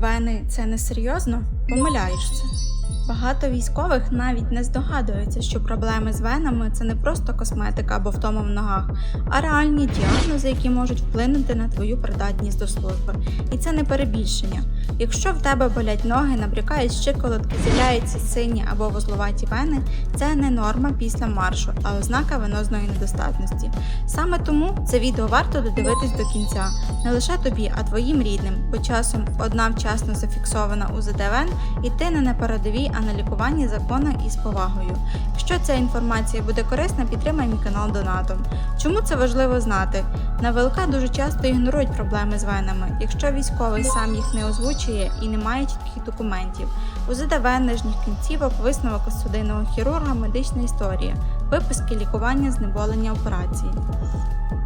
Вени це не серйозно? Помиляєшся. Багато військових навіть не здогадуються, що проблеми з венами це не просто косметика або втома в ногах, а реальні діагнози, які можуть вплинути на твою придатність до служби. І це не перебільшення. Якщо в тебе болять ноги, набрякають щиколотки, з'являються сині або вузловаті вени, це не норма після маршу, а ознака венозної недостатності. Саме тому це відео варто додивитись до кінця, не лише тобі, а твоїм рідним, бо часом одна вчасно зафіксована УЗД вен і ти не на передовій, а на лікуванні законно і з повагою. Якщо ця інформація буде корисна, підтримай мій канал донатом. Чому це важливо знати? На ВЛК дуже часто ігнорують проблеми з венами, якщо військовий сам їх не озвучує і не має чітких документів. УЗД вен нижніх кінцівок, висновок із судинного хірурга, медична історія, виписки лікування, знеболення операції.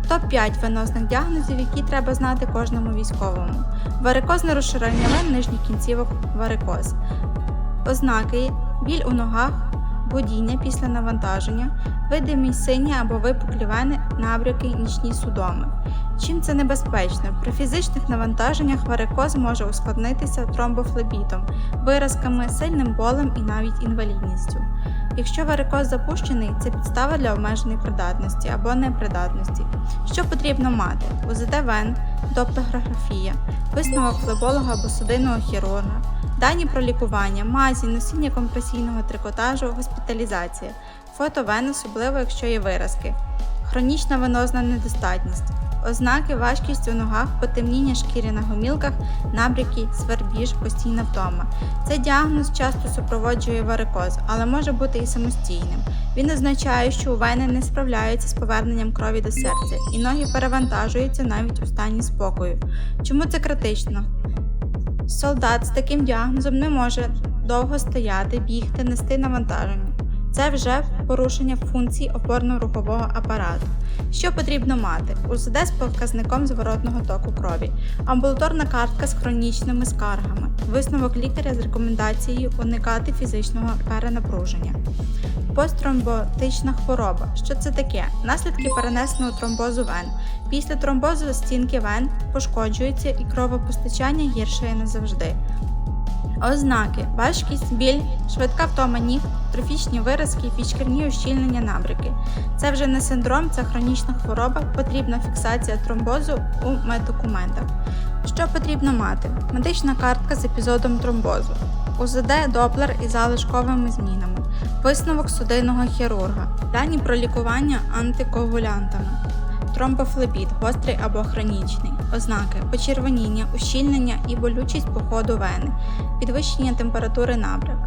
Топ-5 венозних діагнозів, які треба знати кожному військовому. Варикозне розширення вен нижніх кінцівок варикоз. Ознаки біль у ногах, будіння після навантаження, видимість сині або випуклі вени, набряки, нічні судоми. Чим це небезпечно? При фізичних навантаженнях варикоз може ускладнитися тромбофлебітом, виразками, сильним болем і навіть інвалідністю. Якщо варикоз запущений, це підстава для обмеженої придатності або непридатності. Що потрібно мати? УЗД вен, доптографія, висновок флеболога або судинного хірурга, дані про лікування, мазі, носіння компресійного трикотажу, госпіталізація, фото вен, особливо якщо є виразки, хронічна венозна недостатність. Ознаки важкість у ногах, потемніння шкіри на гомілках, набряки, свербіж, постійна втома. Цей діагноз часто супроводжує варикоз, але може бути і самостійним. Він означає, що у вени не справляються з поверненням крові до серця, і ноги перевантажуються навіть у стані спокою. Чому це критично? Солдат з таким діагнозом не може довго стояти, бігти, нести навантаження. Це вже порушення функцій опорно-рухового апарату. Що потрібно мати? УЗД з показником зворотного току крові, амбулаторна картка з хронічними скаргами, висновок лікаря з рекомендацією уникати фізичного перенапруження. Посттромботична хвороба. Що це таке? Наслідки перенесеного тромбозу вен. Після тромбозу стінки вен пошкоджуються і кровопостачання гіршає назавжди. Ознаки: важкість, біль, швидка втома ніг, трофічні виразки, пічкерні ущільнення набряки. Це вже не синдром, це хронічна хвороба, потрібна фіксація тромбозу у меддокументах. Що потрібно мати? Медична картка з епізодом тромбозу, УЗД Доплер із залишковими змінами, висновок судинного хірурга, дані про лікування антикоагулянтами. Тромбофлебіт, гострий або хронічний, ознаки почервоніння, ущільнення і болючість по ходу вени, підвищення температури набряк.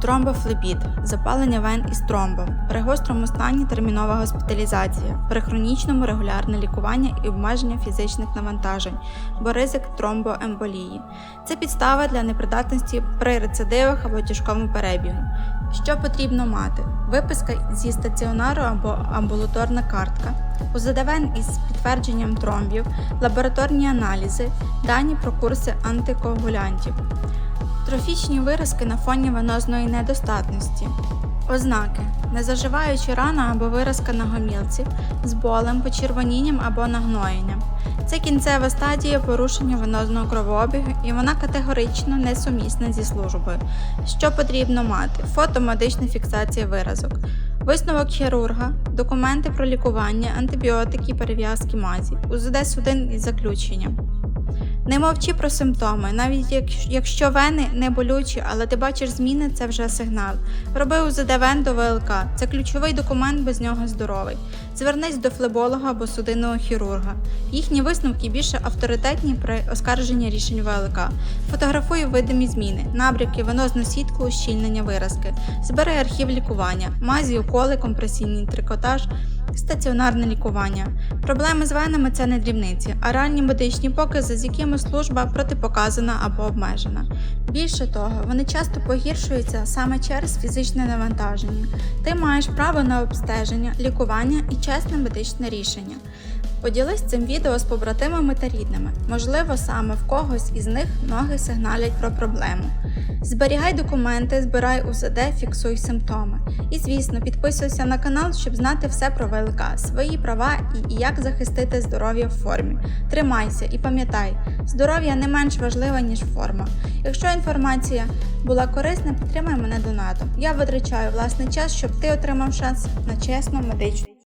Тромбофлебіт запалення вен із тромбом, при гострому стані термінова госпіталізація, при хронічному регулярне лікування і обмеження фізичних навантажень, бо ризик тромбоемболії. Це підстава для непридатності при рецидивах або тяжкому перебігу. Що потрібно мати? Виписка зі стаціонару або амбулаторна картка, УЗДВН із підтвердженням тромбів, лабораторні аналізи, дані про курси антикоагулянтів, трофічні виразки на фоні венозної недостатності. Ознаки незаживаюча рана або виразка на гомілці з болем, почервонінням або нагноєнням. Це кінцева стадія порушення венозного кровообігу і вона категорично несумісна зі службою. Що потрібно мати? Фото медична фіксація виразок, висновок хірурга, документи про лікування, антибіотики, перев'язки мазі, УЗД судин із заключенням. Не мовчи про симптоми, навіть якщо вени не болючі, але ти бачиш зміни, це вже сигнал. Роби УЗД вен до ВЛК. Це ключовий документ, без нього здоровий. Звернись до флеболога або судинного хірурга. Їхні висновки більше авторитетні при оскарженні рішень ВЛК. Фотографуй видимі зміни, набряки, венозну сітку, ущільнення виразки. Збери архів лікування, мазі, уколи, компресійний трикотаж. Стаціонарне лікування. Проблеми з венами це не дрібниці, а реальні медичні покази, з якими служба протипоказана або обмежена. Більше того, вони часто погіршуються саме через фізичне навантаження. Ти маєш право на обстеження, лікування і чесне медичне рішення. Поділись цим відео з побратимами та рідними. Можливо, саме в когось із них ноги сигналять про проблему. Зберігай документи, збирай УЗД, фіксуй симптоми. І звісно, підписуйся на канал, щоб знати все про ВЛК, свої права і як захистити здоров'я в формі. Тримайся і пам'ятай, здоров'я не менш важливе, ніж форма. Якщо інформація була корисна, підтримай мене донатом. Я витрачаю власний час, щоб ти отримав шанс на чесну медичну